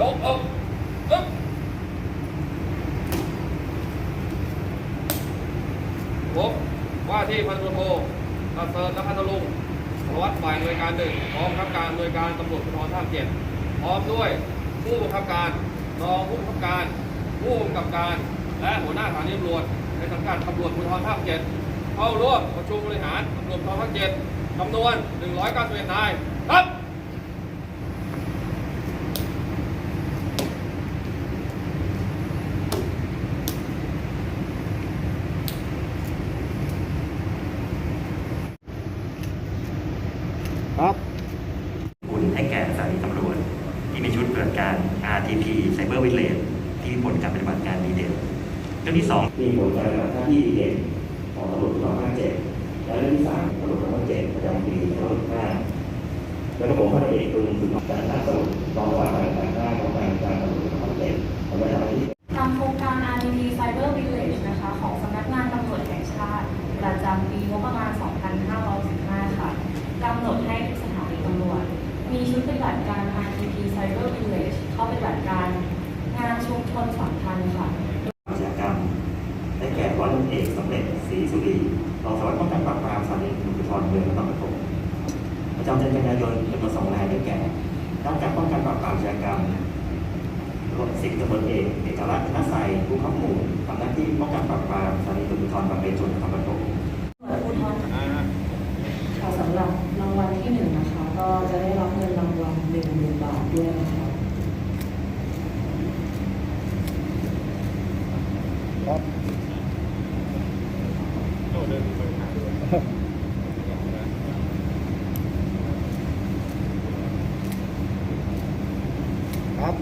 ยกอกอึ๊บผมว่าที่พันตำรวจโทประเสริฐนภัทลุงสารวัตรฝ่ายหน่วยการหนึ่งพร้อมกับการหน่วยการตำรวจภูธรภาคเจ็ดพร้อมด้วยผู้บังคับการรองผู้บังคับการ ผู้กำกับการ และหัวหน้าสถานีตำรวจในสังกัดตำรวจภูธรภาคเจ็ดเข้าร่วมประชุมบริหารตำรวจภูธรภาคเจ็ดจำนวน 191นายครับ ครับ คุณให้แก่สถานีตำรวจ ที่มีชุดปฏิบัติการ RTP Cyber Village ที่มีผลการปฏิบัติการดีเด่นเรื่องที่สองมีผลการปฏิบัติหน้าที่ดีเด่นของตำรวจภูธรภาคเจ็ดและเรื่องที่สามตำรวจภูธรภาคเจ็ดประจำปี2565แล้วก็ผมพันเอกกรุงสุนทรการท่าสมุทรรองสารวัตรการท่าของการการตำรวจภูธรภาคเจ็ดทำไว้ทำหน้าที่ตามโครงการ RDP Cyber Village นะคะของสำนักงานตำรวจแห่งชาติ ประจำปีงบประมาณ 2515 ค่ะกำหนดให้ทุกสถานีตำรวจ มีชุดปฏิบัติการ RDP Cyber Village เข้าปฏิบัติการงานชุมชนสัมพันธ์ค่ะ อาชญากรรมได้แก่ร้อยตำรวจเอกสำเร็จศรีสุรี รองสารวัตรป้องกันปราบปรามสถานีตำรวจภูธรเมืองนครปฐมประจำเดือนกันยายนจำนวนสองนายได้แก่ด้านการป้องกันปราบปรามอาชญากรรมรถสิบตำรวจเอกเอกลักษณ์นัสไซผู้ข้อมูลทำหน้าที่ป้องกันปราบปรามสถานีตำรวจภูธรบางเลนชนนครปฐมสำหรับรางวัลที่หนึ่งนะคะ ก็จะได้รับเงินรางวัลหนึ่งหมื่นบาทด้วยนะคะ ครับ ครับ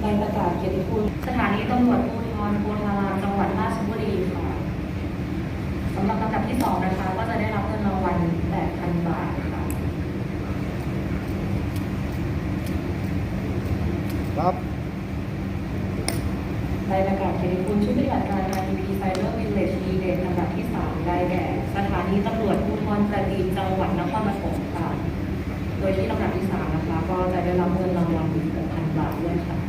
ใบประกาศเกียรติคุณสถานีตำรวจภูธรโพธารามจังหวัดราชบุรีค่ะสำหรับลำดับที่สองนะคะ ก็จะได้รับเงินรางวัล8,000 บาทค่ะครับใบประกาศเกียรติคุณชุดปฏิบัติการ RTP Cyber Village d เด n ลำดับที่ 3 ได้แก่ สถานีตำรวจภูธรประดีจังหวัดนครปฐมค่ะ โดยที่ลำดับที่ 3 นะคะ ก็จะได้รับเงินรางวัลอีก6,000 บาทด้วยค่ะ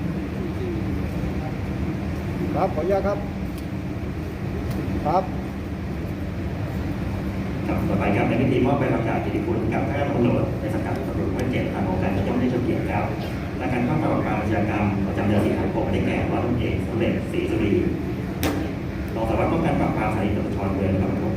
ครับขออนุญาตครับ ครับครับต่อไปครับในพิธีมอบใบประกาศเกียรติคุณกับท่านตำรวจในสังกัดตำรวจภูธรเจ็ดทางองค์การย่อมได้ชมเกียรติแล้วและการป้องกันปราบปรามอาชญากรรมประจำเดือนสิงหาคมได้แก่ร้อยตำรวจเอกสำเร็จศรีสุรีรองสารวัตรป้องกันปราบปรามสถานีตำรวจภูธรเมืองนครปฐม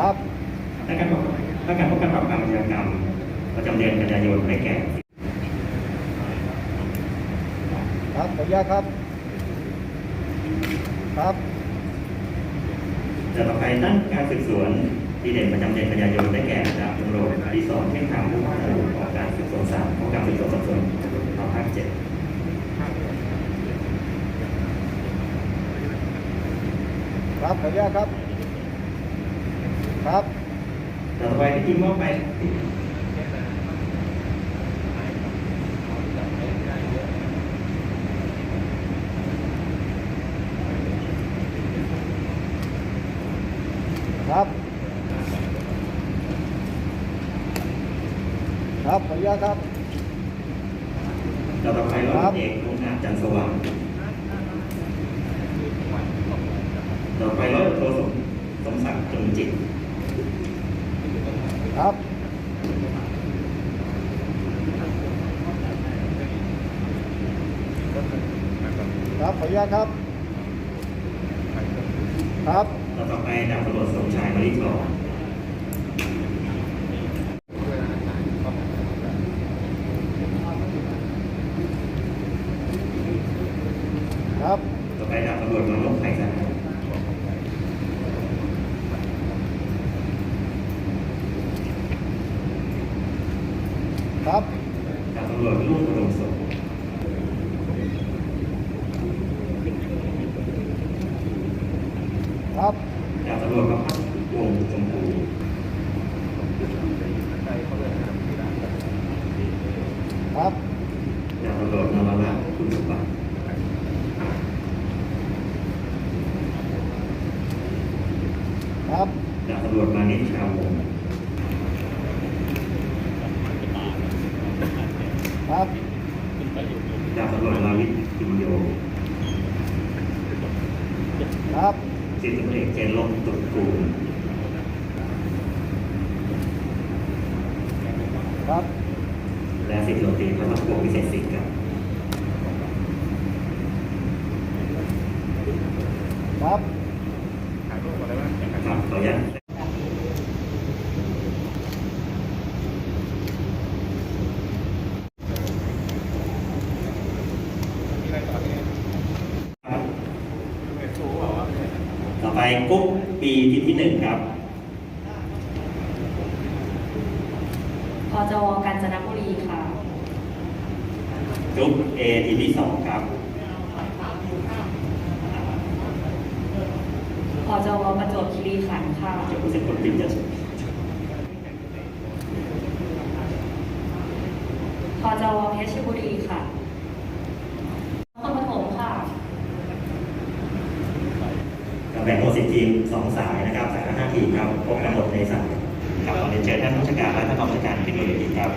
ครับ และการป้องและการป้องกันปราบปรามอาชญากรรมประจำเดือนกันยายน ได้แก่ ครับขออนุญาตครับ ครับจะต่อไปด้านการสืบสวนดีเด่นประจำเดือนกันยายนได้แก่ดาบตำรวจอดิศรเพ่งธรรมผู้ว่าการของการสืบสวนสามของการสืบสวนสอบสวนตำรวจภูธรภาคเจ็ดครับขออนุญาตครับ ครับต่อไปที่ทีมมอบไป ครับ ครับขออนุญาตครับต่อไปร้อยตำรวจเอกลุงอาจจันทร์สว่างต่อไปร้อยตำรวจโทสมสมศักดิ์จงจิต ครับครับขออนุญาตครับ ครับต่อไปดาบตำรวจสมชายมริทองครับต่อไปดาบตำรวจนรกไพศาลครับดาบตำรวจรุ่งอุดมสุขครับ ครับอย่าลอดมาละคุณสมบัติครับดาบตลรนจมานิชาวมครับดาบตลรนลาวิทคุณโยครับสิบตำรวเอกเจนลงตุลกูล และสิบตำรวจตรีพระพงศ์วิเศษสิทธิ์ครับครับครับขออนุญาตต่อไปกุ๊กปีทีมที่หนึ่งครับพจวกาญจนบุรีค่ะ จุ๊บเอทีมที่สองครับพจวประจวบคีรีขันธ์ค่ะเดี๋ยวผู้เสร็จคนปิดจะพจวเพชรบุรีค่ะนครปฐมค่ะแบ่งโลสิบทีมสองสายนะครับ สายละห้าทีมครับพบกันหมดในสายครับขอเรียนเชิญท่านผู้จัดการและท่านรองผู้จัดการขึ้นบนเวทีครับ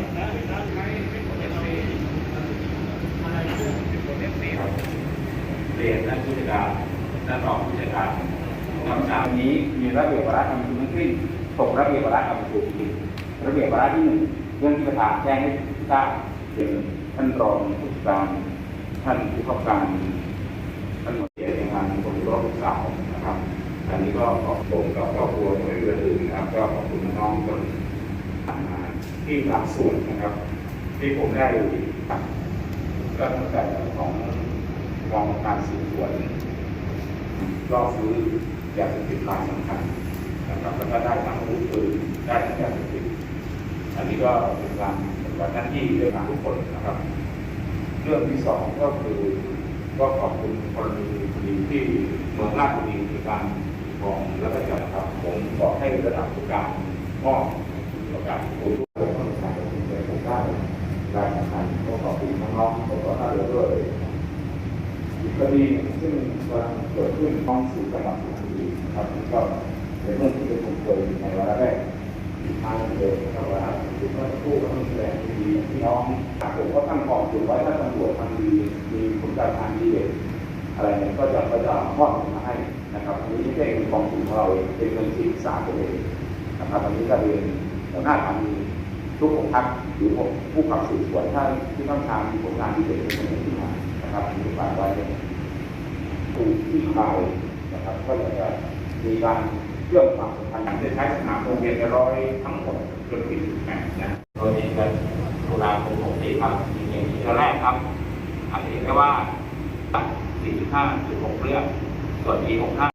รียนท่านผู้จัดการท่านรองผู้จัดการคำสั่งนี้มีระเบียบวาระการประชุมทั้งสิ้นตกระเบียบวาระการประชุมระเบียบวาระที่หนึ่งเรื่องที่ประธานแจ้งให้ทราบถึงท่านรองผู้จัดการ ท่านผู้เข้าการท่านหมวดเกียรติงานคนรอบลูกสาวนะครับ อันนี้ก็ขอบผมกับครอบครัวหน่วยเรืออื่นนะครับ ก็ขอบคุณน้องคนมาที่หลักส่วนนะครับ ที่ผมได้ตัดก็ตั้งแต่ของ กองการสืบสวนรอซื้อยาเสพติดรายสำคัญนะครับแล้วก็ได้ทั้งอาวุธปืนได้ทั้งยาเสพติดอันนี้ก็เป็นการปฏิบัติหน้าที่ด้วยงานทุกคนนะครับ เรื่องที่สองก็คือก็ขอบคุณกรณีคดีที่เมืองราชบุรีมีการฟ้องแล้วก็จับครับผมขอให้ระดับผู้การมอบประกาศคุณทุกคนต้องใช้คุณเจอผมได้รายสำคัญก็ขอบคุณน้องๆผมก็ท่าเรือด้วย อีกคดีหนึ่งซึ่งกำลัง เกิดขึ้นท้องสู่จังหวัดสุพรรณบุรีครับก็เป็นเรื่องที่เป็นผมเคยในวาระแรกทางเดินกับวาถือสักครู่ก็ต้องแสดงดีพี่น้องผมก็ตั้งกองอยู่ไว้ถ้าตำรวจทำดีมีผลการทางดีเด่นอะไรเนี่ยก็จะก็จะมอบมาให้นะครับอันนี้ไม่ใช่เป็นกองทุนของเราเองเป็นเงินที่สามตัวเองนะครับอันนี้ก็เรียนหัวหน้าทางมีทุกองค์ทัพหรือผมผู้ขับสืบสวนถ้าที่ต้องการมีผลงานที่เด่นเป็นคนที่มานะครับมีฝากไว้ ถูกที่คลายนะครับก็จะมีการเชื่อมความสัมพันธ์จะใช้สนามโรงเรียนร้อยทั้งหมดจนถึงแห่นะโดยมีกันตุลาคม64ครับอย่างที่แรกครับอาจจะเห็นได้ว่า45.6เรื่องส่วนปี65